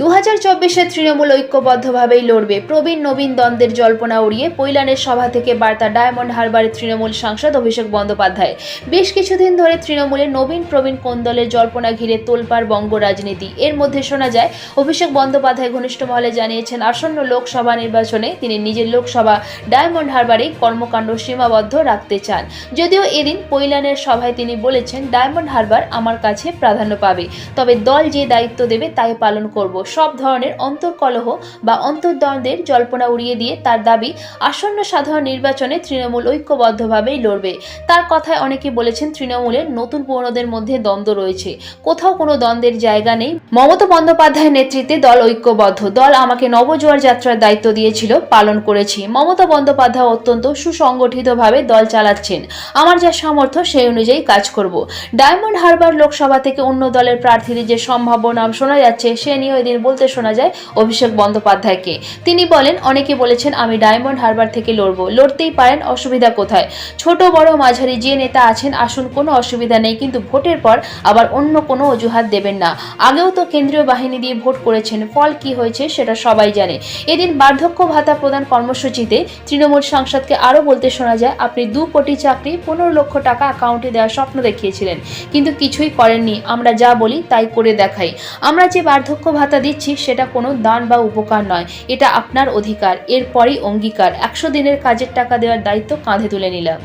দু হাজার চব্বিশে তৃণমূল ঐক্যবদ্ধভাবেই লড়বে। প্রবীণ নবীন দ্বন্দ্বের জল্পনা উড়িয়ে পৈলানের সভা থেকে বার্তা ডায়মন্ড হারবারের তৃণমূল সাংসদ অভিষেক বন্দ্যোপাধ্যায়। বেশ কিছুদিন ধরে তৃণমূলের নবীন প্রবীণ কোন দলের জল্পনা ঘিরে তোলপাড় বঙ্গ রাজনীতি। এর মধ্যে শোনা যায়, অভিষেক বন্দ্যোপাধ্যায় ঘনিষ্ঠ মহলে জানিয়েছেন, আসন্ন লোকসভা নির্বাচনে তিনি নিজের লোকসভা ডায়মন্ড হারবারে কর্মকাণ্ড সীমাবদ্ধ রাখতে চান। যদিও এদিন পৈলানের সভায় তিনি বলেছেন, ডায়মন্ড হারবার আমার কাছে প্রাধান্য পাবে। তবে দল যে দায়িত্ব দেবে তাই পালন করব। সব ধরনের অন্তর্কলহ বা অন্তর্দ্বন্দ্বের জল্পনা উড়িয়ে দিয়ে তার দাবি, আসন্ন সাধারণ নির্বাচনে তৃণমূল ঐক্যবদ্ধভাবেই লড়বে। তার কথায় অনেকে বলেছেন তৃণমূলের নতুন পুরনোদের মধ্যে দ্বন্দ্ব রয়েছে। কোথাও কোনো দ্বন্দ্বের জায়গা নেই। মমতা বন্দ্যোপাধ্যায়ের নেতৃত্বে দল ঐক্যবদ্ধ। দল আমাকে নবজোয়ার যাত্রার দায়িত্ব দিয়েছিল, পালন করেছি। মমতা বন্দ্যোপাধ্যায় অত্যন্ত সুসংগঠিতভাবে দল চালাচ্ছেন। আমার যা সামর্থ্য, সেই অনুযায়ী কাজ করব। ডায়মন্ড হারবার লোকসভা থেকে অন্য দলের প্রার্থীদের যে সম্ভাব্য নাম শোনা যাচ্ছে, সে নিয়ে এদিন বলতে শোনা যায় অভিষেক বন্দ্যোপাধ্যায়কে। তিনি বলেন, অনেকে বলেছেন আমি ডায়মন্ড হারবার থেকে লড়বো। লড়তেই পারেন, অসুবিধা কোথায়? ছোট, বড়, মাঝারি যে নেতা আছেন, আসুন, কোনো অসুবিধা নেই, কিন্তু ভোটের পর আবার অন্য কোনো অজুহাত দেবেন না। আগেও তো কেন্দ্রীয় বাহিনী দিয়ে ভোট করেছেন, ফল কি হয়েছে সেটা সবাই জানে। এদিন বার্ধক্য ভাতা প্রদান কর্মসূচিতে তৃণমূল সাংসদকে আরও বলতে শোনা যায়, আপনি দু কোটি চাকরি, পনেরো লক্ষ টাকা অ্যাকাউন্টে দেওয়ার স্বপ্ন দেখিয়েছিলেন, কিন্তু কিছুই করেননি। আমরা যা বলি তাই করে দেখাই। আমরা যে বার্ধক্য ভাতা দিচ্ছি, সেটা কোনো দান বা উপকার নয়। এটা আপনার অধিকার, এরপরই অঙ্গীকার। একশো দিনের কাজের টাকা দেওয়ার দায়িত্ব কাঁধে তুলে নিলাম।